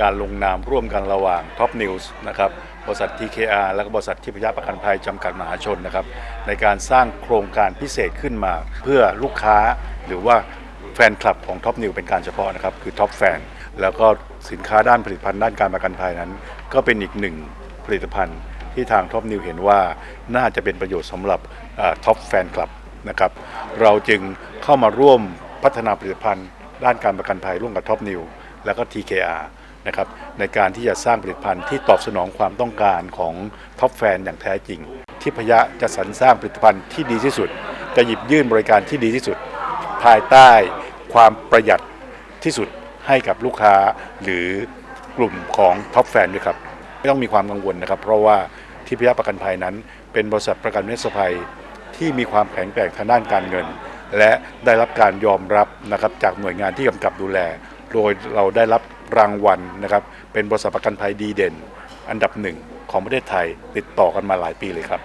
การลงนามร่วมกันระหว่าง Top News นะครับบริษัท TKR และก็บริษัททิพยประกันภัยจำกัดมหาชนนะครับในการสร้างโครงการพิเศษขึ้นมา เพื่อลูกค้าหรือว่าแฟนคลับของ Top News เป็นการเฉพาะนะครับคือ Top Fan แล้วก็สินค้าด้านผลิตภัณฑ์ด้านการประกันภัยนั้น ก็เป็นอีกหนึ่งผลิตภัณฑ์ที่ทาง Top News เห็นว่าน่าจะเป็นประโยชน์สำหรับท็อปแฟนคลับนะครับเราจึงเข้ามาร่วมพัฒนาผลิตภัณฑ์ด้านการประกันภัยร่วมกับท็อปนิวแล้วก็ TKR นะครับในการที่จะสร้างผลิตภัณฑ์ที่ตอบสนองความต้องการของท็อปแฟนอย่างแท้จริงทิพยะจะสรรสร้างผลิตภัณฑ์ที่ดีที่สุด จะหยิบยื่นบริการที่ดีที่สุด ภายใต้ความประหยัดที่สุดให้กับลูกค้าหรือกลุ่มของท็อปแฟนด้วยครับ ไม่ต้องมีความกังวลนะครับ เพราะว่าทิพยะประกันภัยนั้น เป็นบริษัทประกันวินาศภัยที่มีความแข็งแกร่งทางด้านการเงิน และได้รับการยอมรับนะครับจากหน่วยงานที่กำกับดูแล โดยเราได้รับรางวัลนะครับ เป็นบริษัทประกันภัยดีเด่น อันดับหนึ่งของประเทศไทยติดต่อกันมาหลายปีเลยครับ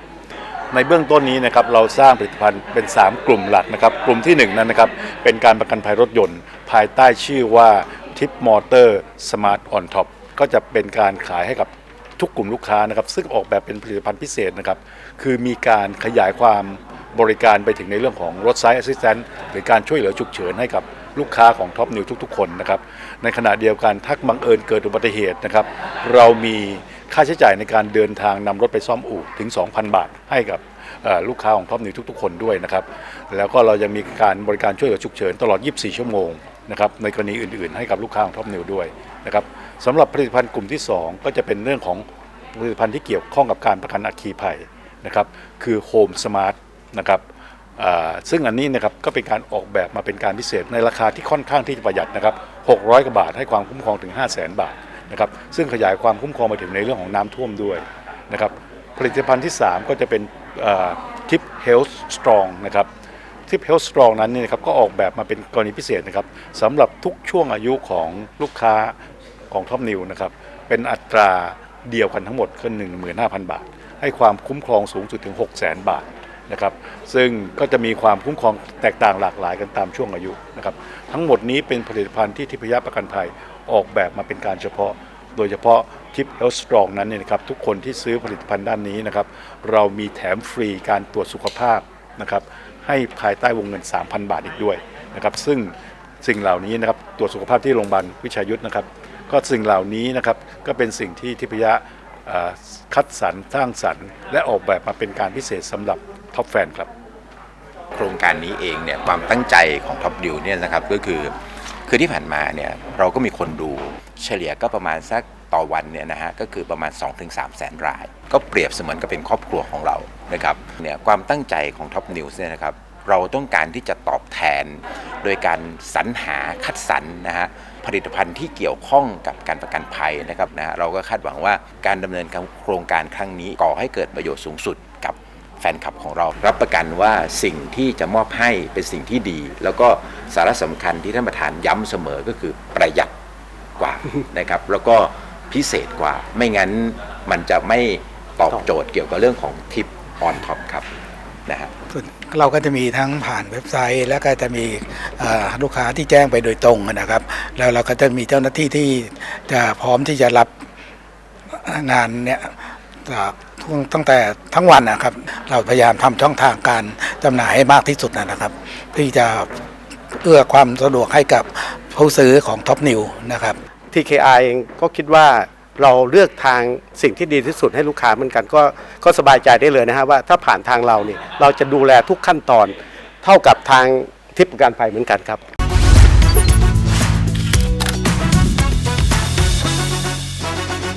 ในเบื้องต้นนี้นะครับเราสร้างผลิตภัณฑ์เป็น 3 กลุ่มหลักนะครับ กลุ่มที่ 1 นั้นนะครับ เป็นการประกันภัยรถยนต์ ภายใต้ชื่อว่าทิปมอเตอร์สมาร์ทออนท็อปก็จะเป็นการขายให้กับทุกกลุ่มลูกค้านะครับซึ่งออกแบบเป็นผลิตภัณฑ์พิเศษนะครับคือมีการขยายความบริการไปถึงในเรื่องของรถไซส์แอสซิสแตนต์หรือการช่วยเหลือฉุกเฉินให้กับ ลูกค้าของท็อปนิวทุกๆ คนนะครับ ในขณะเดียวกันถ้าบังเอิญเกิดอุบัติเหตุนะครับ เรามีค่าใช้จ่ายในการเดินทางนำรถไปซ่อมอู่ถึง 2,000 บาทให้กับลูกค้าของท็อปนิวทุกๆ คนด้วยนะครับ แล้วก็เรายังมีการบริการช่วยเหลือฉุกเฉินตลอด 24 ชั่วโมงนะครับในกรณีอื่นๆ ให้กับลูกค้าของท็อปนิวด้วยนะครับสำหรับผลิตภัณฑ์กลุ่มที่ 2 ก็จะเป็นเรื่องของผลิตภัณฑ์ที่เกี่ยวข้องกับการประกันอัคคีภัยนะครับคือ Home Smart นะครับ ซึ่งอันนี้นะครับก็เป็นการออกแบบมาเป็นการพิเศษในราคาที่ค่อนข้างที่จะประหยัดนะครับ 600 กว่าบาทให้ความคุ้มครองถึง 5 0 0 0 0 0 บาทนะครับ ซึ่งขยายความคุ้มครองไปถึงในเรื่องของน้ำท่วมด้วยนะครับ ผลิตภัณฑ์ที่ 3 ก็จะเป็นทิปเฮลส์สตรองนะครับทิปเฮลส์สตรองนั้นนี่นะครับก็ออกแบบมาเป็นกรณีพิเศษนะครับสำหรับทุกช่วงอายุของลูกค้าของท็อปนิวนะครับ เป็นอัตราเดียวกันทั้งหมดคือ15,000 บาท ให้ความคุ้มครองสูงสุดถึง 600,000 บาท นะครับซึ่งก็จะมีความคุ้มครองแตกต่างหลากหลายกันตามช่วงอายุนะครับทั้งหมดนี้เป็นผลิตภัณฑ์ที่ทิพยประกันภัยออกแบบมาเป็นการเฉพาะ โดยเฉพาะทิปเฮลสตรองนั้นเนี่ยนะครับทุกคนที่ซื้อผลิตภัณฑ์ด้านนี้นะครับเรามีแถมฟรีการตรวจสุขภาพนะครับให้ภายใต้วงเงิน 3,000 บาทอีกด้วยนะครับซึ่งสิ่งเหล่านี้นะครับตรวจสุขภาพที่โรงพยาบาลวิชายุทธนะครับ ก็สิ่งเหล่านี้นะครับก็เป็นสิ่งที่ทิพยะคัดสรรสร้างสรรค์ และออกแบบมาเป็นการพิเศษสำหรับ ท็อปแฟนครับโครงการนี้เองเนี่ยความตั้งใจของท็อปดิวเนี่ยนะครับก็คือคือที่ผ่านมาเนี่ยเราก็มีคนดูเฉลี่ยก็ประมาณสักต่อวันเนี่ยนะฮะก็คือประมาณ 2-3 แสนราย ก็เปรียบเสมือนกับเป็นครอบครัวของเรานะครับเนี่ยความตั้งใจของท็อปนิวส์เนี่ยนะครับเราต้องการที่จะตอบแทน โดยการสรรหาคัดสรรนะฮะผลิตภัณฑ์ที่เกี่ยวข้องกับการประกันภัยนะครับนะฮะเราก็คาดหวังว่าการดำเนินโครงการครั้งนี้ก่อให้เกิดประโยชน์สูงสุด แฟนคลับของเรา รับประกันว่าสิ่งที่จะมอบให้เป็นสิ่งที่ดี แล้วก็สาระสำคัญที่ท่านประธานย้ำเสมอก็คือประหยัดกว่านะครับ แล้วก็พิเศษกว่า ไม่งั้นมันจะไม่ตอบโจทย์เกี่ยวกับเรื่องของทิปออนท็อปครับนะฮะเราก็จะมีทั้งผ่านเว็บไซต์ แล้วก็จะมีลูกค้าที่แจ้งไปโดยตรงนะครับ แล้วเราก็จะมีเจ้าหน้าที่ที่จะพร้อมที่จะรับงานเนี่ยจาก ตั้งแต่ทั้งวันนะครับ เราพยายามทำช่องทางการจำหน่ายให้มากที่สุดนะครับที่จะเอื้อความสะดวกให้กับผู้ซื้อของท็อปนิวนะครับ TKI เองก็คิดว่าเราเลือกทางสิ่งที่ดีที่สุดให้ลูกค้าเหมือนกันก็ก็สบายใจได้เลยนะฮะว่าถ้าผ่านทางเราเนี่ยเราจะดูแลทุกขั้นตอนเท่ากับทางทิปกันภัยเหมือนกันครับ